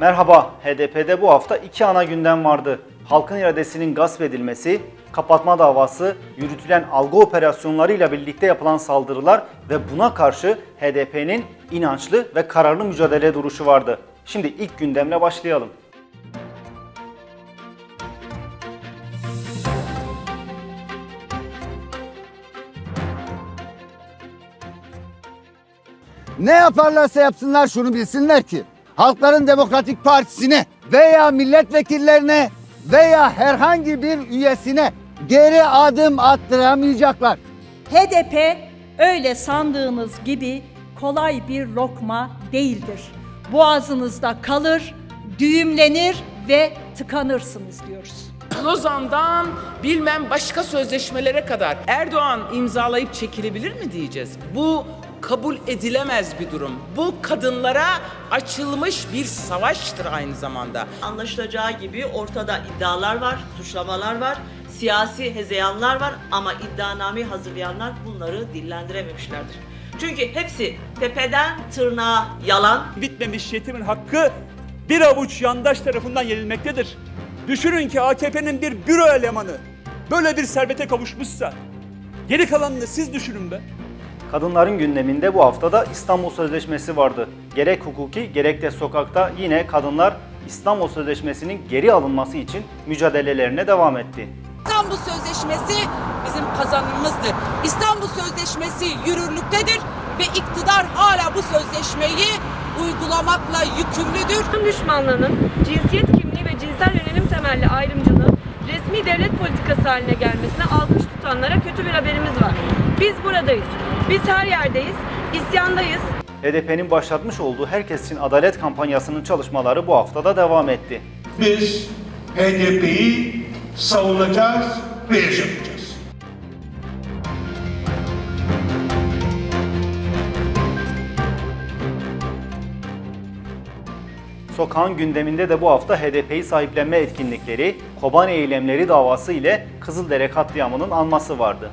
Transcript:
Merhaba, HDP'de bu hafta iki ana gündem vardı. Halkın iradesinin gasp edilmesi, kapatma davası, yürütülen algı operasyonlarıyla birlikte yapılan saldırılar ve buna karşı HDP'nin inançlı ve kararlı mücadele duruşu vardı. Şimdi ilk gündemle başlayalım. Ne yaparlarsa yapsınlar şunu bilsinler ki Halkların Demokratik Partisi'ne veya milletvekillerine veya herhangi bir üyesine geri adım attıramayacaklar. HDP öyle sandığınız gibi kolay bir lokma değildir. Boğazınızda kalır, düğümlenir ve tıkanırsınız diyoruz. Lozan'dan bilmem başka sözleşmelere kadar Erdoğan imzalayıp çekilebilir mi diyeceğiz? Bu kabul edilemez bir durum. Bu kadınlara açılmış bir savaştır aynı zamanda. Anlaşılacağı gibi ortada iddialar var, suçlamalar var, siyasi hezeyanlar var ama iddianameyi hazırlayanlar bunları dillendirememişlerdir. Çünkü hepsi tepeden tırnağa yalan, bitmemiş yetimin hakkı bir avuç yandaş tarafından yenilmektedir. Düşünün ki AKP'nin bir büro elemanı böyle bir servete kavuşmuşsa geri kalanını siz düşünün be. Kadınların gündeminde bu haftada İstanbul Sözleşmesi vardı. Gerek hukuki gerek de sokakta yine kadınlar İstanbul Sözleşmesi'nin geri alınması için mücadelelerine devam etti. İstanbul Sözleşmesi bizim kazanımımızdır. İstanbul Sözleşmesi yürürlüktedir ve iktidar hala bu sözleşmeyi uygulamakla yükümlüdür. Kadın düşmanlığının cinsiyet kimliği ve cinsel yönelim temelli ayrımcılığın resmi devlet politikası haline gelmesine alkış tutanlara kötü bir haberimiz var. Biz buradayız. Biz her yerdeyiz. İsyandayız. HDP'nin başlatmış olduğu Herkes için Adalet kampanyasının çalışmaları bu haftada devam etti. Biz HDP'yi savunacağız ve yaşatacağız. Sokağın gündeminde de bu hafta HDP'yi sahiplenme etkinlikleri, Kobani eylemleri davası ile Kızıldere katliamının anması vardı.